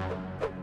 Thank you.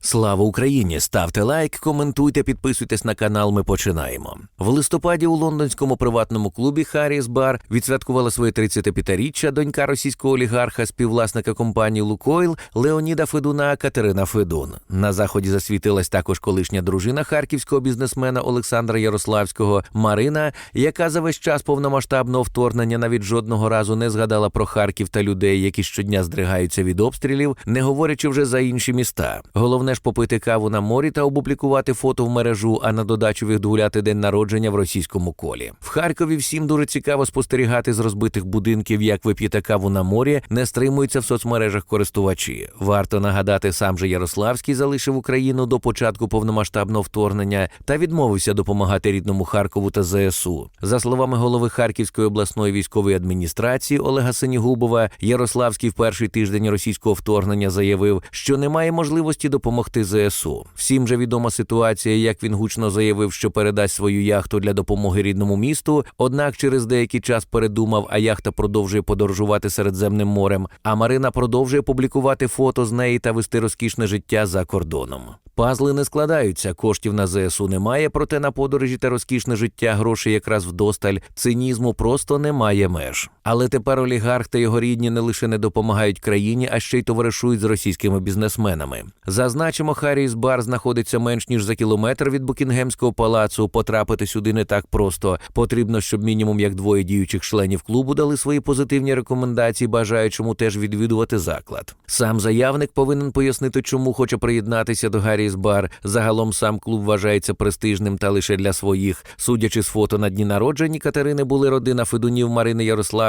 Слава Україні! Ставте лайк, коментуйте, підписуйтесь на канал. Ми починаємо. В листопаді у лондонському приватному клубі Харріс Бар відсвяткувала своє 35-річчя донька російського олігарха, співвласника компанії Лукойл Леоніда Федуна Катерина Федун. На заході засвітилась також колишня дружина харківського бізнесмена Олександра Ярославського Марина, яка за весь час повномасштабного вторгнення навіть жодного разу не згадала про Харків та людей, які щодня здригаються від обстрілів, не говорячи вже за інші міста. Головне ж попити каву на морі та опублікувати фото в мережу, а на додачу відгуляти день народження в російському колі. В Харкові всім дуже цікаво спостерігати з розбитих будинків, як ви п'єте каву на морі, не стримуються в соцмережах користувачі. Варто нагадати, сам же Ярославський залишив Україну до початку повномасштабного вторгнення та відмовився допомагати рідному Харкову та ЗСУ. За словами голови Харківської обласної військової адміністрації Олега Сенігубова, Ярославський в перший тиждень російського вторгнення заявив, що немає можливості допомогти ЗСУ. Всім же відома ситуація, як він гучно заявив, що передасть свою яхту для допомоги рідному місту. Однак через деякий час передумав, а яхта продовжує подорожувати Середземним морем. А Марина продовжує публікувати фото з неї та вести розкішне життя за кордоном. Пазли не складаються, коштів на ЗСУ немає, проте на подорожі та розкішне життя грошей якраз вдосталь. Цинізму просто немає меж. Але тепер олігарх та його рідні не лише не допомагають країні, а ще й товаришують з російськими бізнесменами. Зазначимо, Харріс Бар знаходиться менш ніж за кілометр від Букінгемського палацу. Потрапити сюди не так просто. Потрібно, щоб мінімум як двоє діючих членів клубу дали свої позитивні рекомендації, бажаючому теж відвідувати заклад. Сам заявник повинен пояснити, чому хоче приєднатися до Гарріс Бар. Загалом сам клуб вважається престижним та лише для своїх. Судячи з фото на дні народження Катерини, були родина Федунів Марини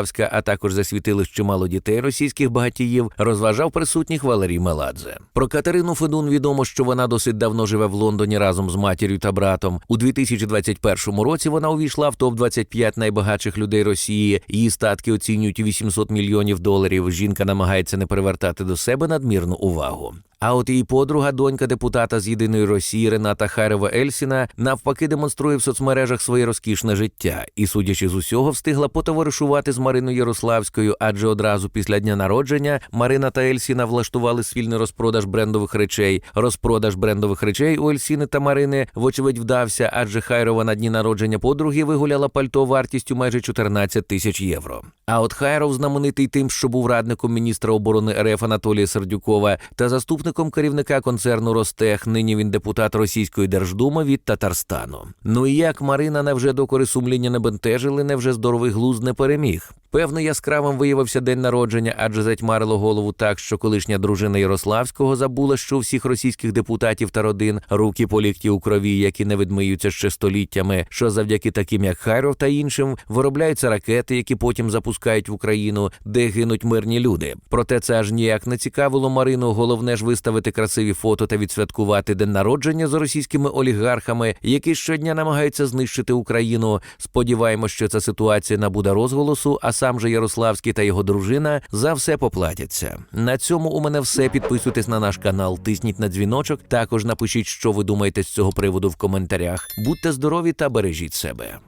Ярославська, а також засвітили чимало дітей російських багатіїв. Розважав присутніх Валерій Меладзе. Про Катерину Федун відомо, що вона досить давно живе в Лондоні разом з матір'ю та братом. У 2021 році вона увійшла в топ 25 найбагатших людей Росії. Її статки оцінюють у 800 мільйонів доларів. Жінка намагається не привертати до себе надмірну увагу. А от її подруга, донька депутата з єдиної Росії Рената Харева Ельсіна, навпаки, демонструє в соцмережах своє розкішне життя і, судячи з усього, встигла потоваришувати з Мариною Ярославською, адже одразу після дня народження Марина та Ельсіна влаштували спільний розпродаж брендових речей. Розпродаж брендових речей у Ельсіни та Марини, вочевидь, вдався, адже Хайрова на дні народження подруги вигуляла пальто вартістю майже 14 тисяч євро. А от Хайров знаменитий тим, що був радником міністра оборони РФ Анатолія Сердюкова та заступником керівника концерну Ростех. Нині він депутат Російської Держдуми від Татарстану. Ну і як Марина невже докори сумління не бентежили, невже здоровий глузд не переміг. Певно, яскравим виявився день народження, адже затьмарило голову так, що колишня дружина Ярославського забула, що у всіх російських депутатів та родин руки по лікті у крові, які не відмиються ще століттями, що завдяки таким, як Хайров та іншим, виробляються ракети, які потім запускають в Україну, де гинуть мирні люди. Проте це аж ніяк не цікавило Марину. Головне ж виставити красиві фото та відсвяткувати день народження з російськими олігархами, які щодня намагаються знищити Україну. Сподіваємось, що ця ситуація набуде розголосу. а сам же Ярославський та його дружина за все поплатяться. На цьому у мене все. Підписуйтесь на наш канал, тисніть на дзвіночок. Також напишіть, що ви думаєте з цього приводу в коментарях. Будьте здорові та бережіть себе.